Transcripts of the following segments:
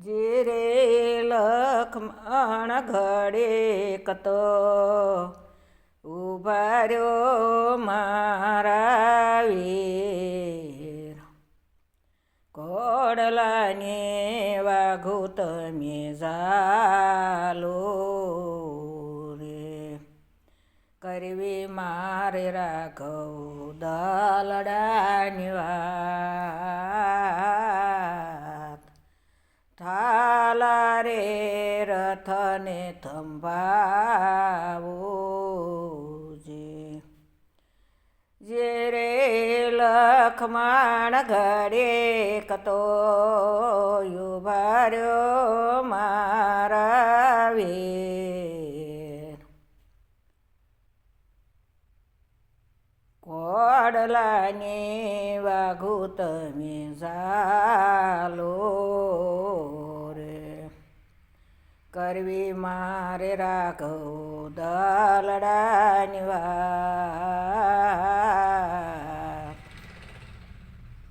જે રે લખમણ ઘડે કતો. ઉભાર્યો મારા વીર. કોડલાને વાઘો તમે ઝાલો રે. કરવી મારે રાઘવ દલડાની વાત થાલા રે રથને થંભાવો જે. જે રે લખમાણ ઘડે કતો યુભાર્યો મારા કોડલાને વાઘુ તમે ઝાલો કરવી મારે રાઘવ દલડાની વાત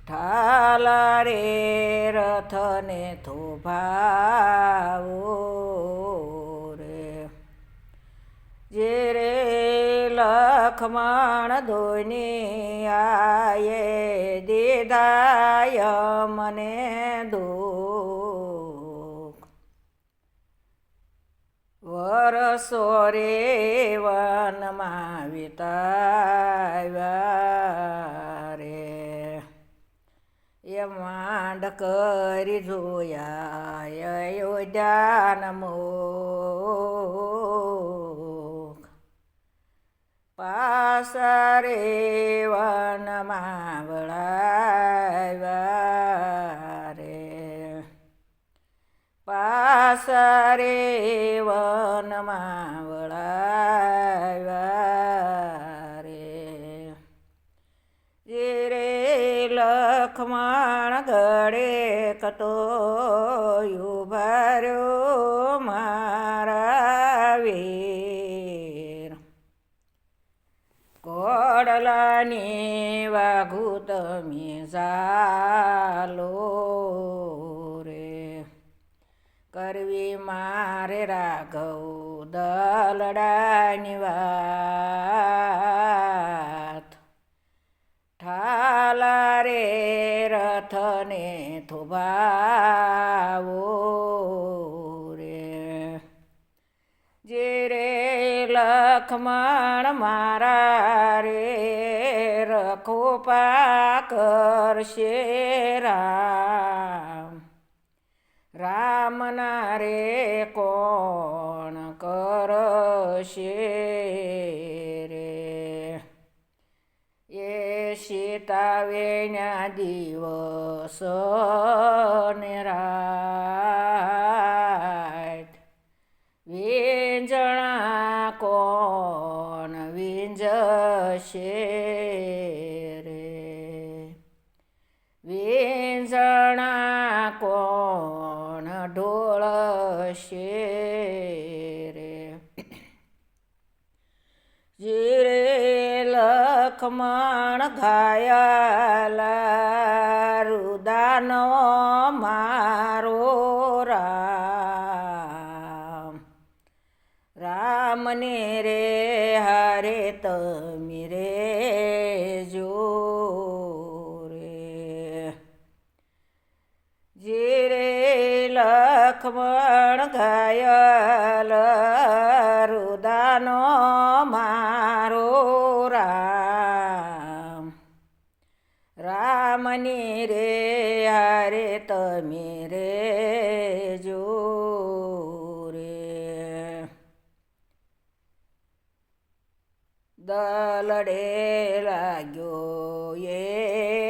ઠાલા રે રથને થોભાવો રે. જે રે લખમણ ધોની આયે દીધાય મને દુઃખ વરસો રે વનમાં વિતાવ્યા રે. એ માંડ કરી જોયા યોજાન મો પાસરે વનમાં વળાવ્યા રે. પાસરે વનમાં વળાવ્યા રે જે રે લખમણ ગળે કતો યુભાર્યો મારા વીર. કોડલાની વાઘુ તમે ઝાલો કરવી મારે રાઘવ દલડાની વાત. ઠાલા રે રથને થોભાવો રે. જે રે લખમણ મારા રે રખો કરશે રામ. રામના રે કોણ કરશે રે? એ સીતાવેના દિવસ ને રાત. વીંજણા કોણ વીંજશે? ઢોળશે રે જીરે લખમણ ઘાયલા રુદાનો મારો રામ. રામને રે લખમણ ઘાયલ, રુદાનો મારો રામ. રામની રે હરે તમે રે જો રે દલડે લાગ્યો એવો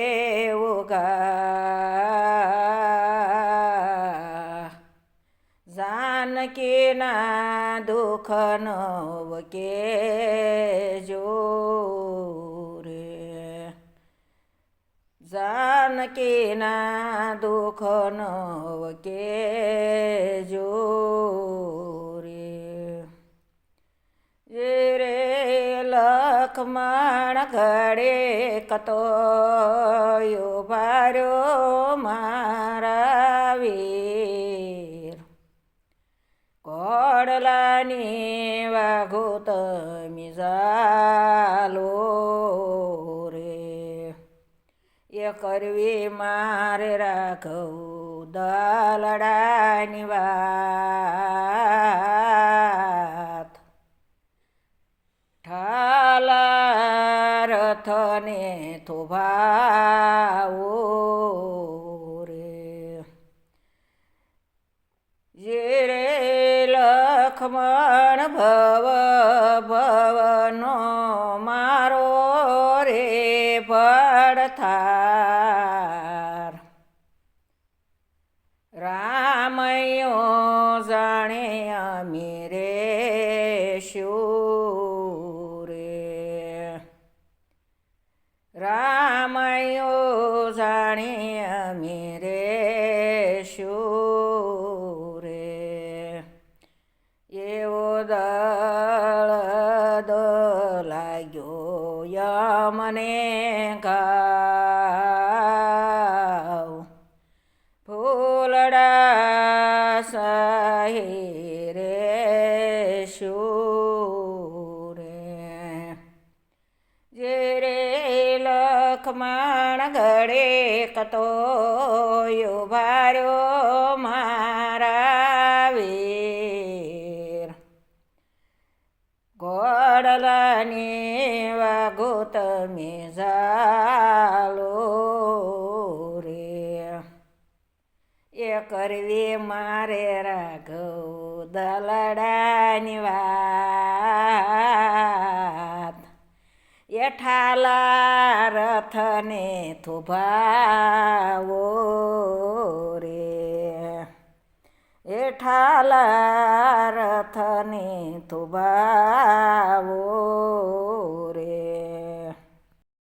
જાનકીના દુઃખ નવ કે જો રે જાનકીના દુઃખ નવ કે જો રે રે લખમણ ઘડે કતો ભાર્યો મારા વીર. ગોડલાની વાઘો તમે ઝાલો રે એ કરવી મારે રાઘવ દલડાની વાત ઠાલા રથને થોભાવો રે જે રે લખમણ ભવ ભવનો મારો રે પડથાર રામયો જાણે અમી રે? શૂરે રામયો જાણે એવો દળ દ લાગ્યો યમને ગાવ. ફૂલડા સહી રે શૂરે. જે રે લખમણ ગળે કતો ભાર્યો તમે ઝાલો રે એ કરવી મારે રાઘવ દલડાની વાત. એઠાલા રથને થોભાવો રે. એઠાલા રથને થોભાવો